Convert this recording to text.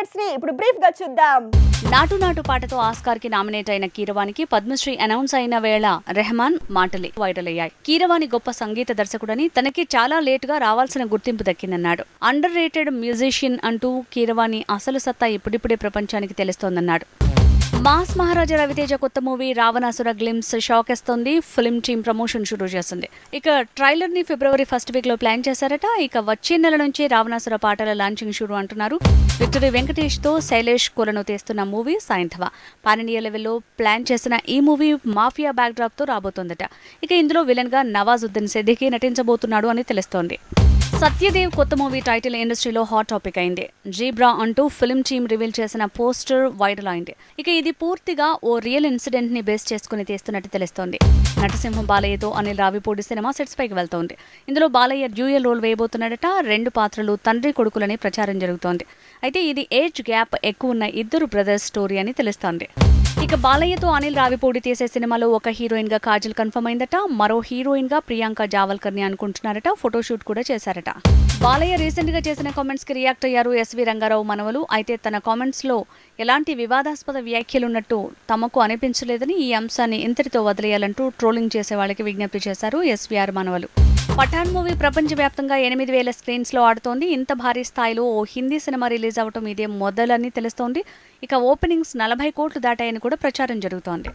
అప్డేట్స్ని ఇప్పుడు బ్రీఫ్గా చూద్దాం. నాటు నాటు పాటతో ఆస్కార్కి నామినేట్ అయిన కీరవానికి పద్మశ్రీ అనౌన్స్ అయిన వేళ రెహమాన్ మాటలే వైరల్ అయ్యాయి కీరవాణి గొప్ప సంగీత దర్శకుడని తనకి చాలా లేటుగా రావాల్సిన గుర్తింపు దక్కిందన్నాడు. అండర్ రేటెడ్ మ్యూజిషియన్ అంటూ కీరవాణి అసలు సత్తా ఇప్పుడిప్పుడే ప్రపంచానికి తెలుస్తోందన్నాడు. మాస్ మహారాజా రవితేజ కొత్త మూవీ రావణాసుర గ్లిమ్స్ షాక్ ఇస్తుంది ఫిల్మ్ టీమ్ ప్రమోషన్ షురూ చేస్తుంది ఇక ట్రైలర్ని ఫిబ్రవరి ఫస్ట్ వీక్లో ప్లాన్ చేశారట. ఇక వచ్చే నెల నుంచి రావణాసుర పాటల లాంచింగ్ షురూ అంటున్నారు. విక్టరీ వెంకటేష్తో శైలేష్ కులను తీస్తున్న మూవీ సాయంత్వ పాన్ లెవెల్లో ప్లాన్ చేసిన ఈ మూవీ మాఫియా బ్యాక్ డ్రాప్తో రాబోతోందట. ఇక ఇందులో విలన్గా నవాజుద్దీన్ సిద్దికి నటించబోతున్నాడు అని తెలుస్తోంది. సత్యదేవ్ కొత్త మూవీ టైటిల్ ఇండస్ట్రీలో హాట్ టాపిక్ అయింది. జీబ్రా అంటూ ఫిల్మ్ టీమ్ రివీల్ చేసిన పోస్టర్ వైరల్ అయింది. ఇక ఇది పూర్తిగా ఓ రియల్ ఇన్సిడెంట్ని బేస్ చేసుకుని తీస్తున్నట్టు తెలుస్తోంది. నటసింహం బాలయ్యతో అనిల్ రావిపూడి సినిమా సెట్స్ పైకి వెళ్తోంది. ఇందులో బాలయ్య డ్యూయల్ రోల్ వేయబోతున్నాడట. రెండు పాత్రలు తండ్రి కొడుకులని ప్రచారం జరుగుతోంది. అయితే ఇది ఏజ్ గ్యాప్ ఎక్కువ ఉన్న ఇద్దరు బ్రదర్స్ స్టోరీ అని తెలుస్తోంది. ఇక బాలయ్యతో అనిల్ రావిపూడి తీసే సినిమాలో ఒక హీరోయిన్గా కాజల్ కన్ఫర్మ్ అయిందట. మరో హీరోయిన్గా ప్రియాంక జావల్కర్ని అనుకుంటున్నారట. ఫోటోషూట్ కూడా చేశారట. బాలయ్య రీసెంట్గా చేసిన కామెంట్స్కి రియాక్ట్ అయ్యారు ఎస్వి రంగారావు మనవలు. అయితే తన కామెంట్స్లో ఎలాంటి వివాదాస్పద వ్యాఖ్యలున్నట్టు తమకు అనిపించలేదని ఈ అంశాన్ని ఇంతటితో వదిలేయాలంటూ ట్రోలింగ్ చేసే వాళ్ళకి విజ్ఞప్తి చేశారు ఎస్వీఆర్ మనవలు. పఠాన్ మూవీ ప్రపంచవ్యాప్తంగా ఎనిమిది వేల స్క్రీన్స్లో ఆడుతోంది. ఇంత భారీ స్థాయిలో ఓ హిందీ సినిమా రిలీజ్ అవటం ఇదే మొదలని తెలుస్తోంది. ఇక ఓపెనింగ్స్ నలభై కోట్లు దాటాయని కూడా ప్రచారం జరుగుతోంది.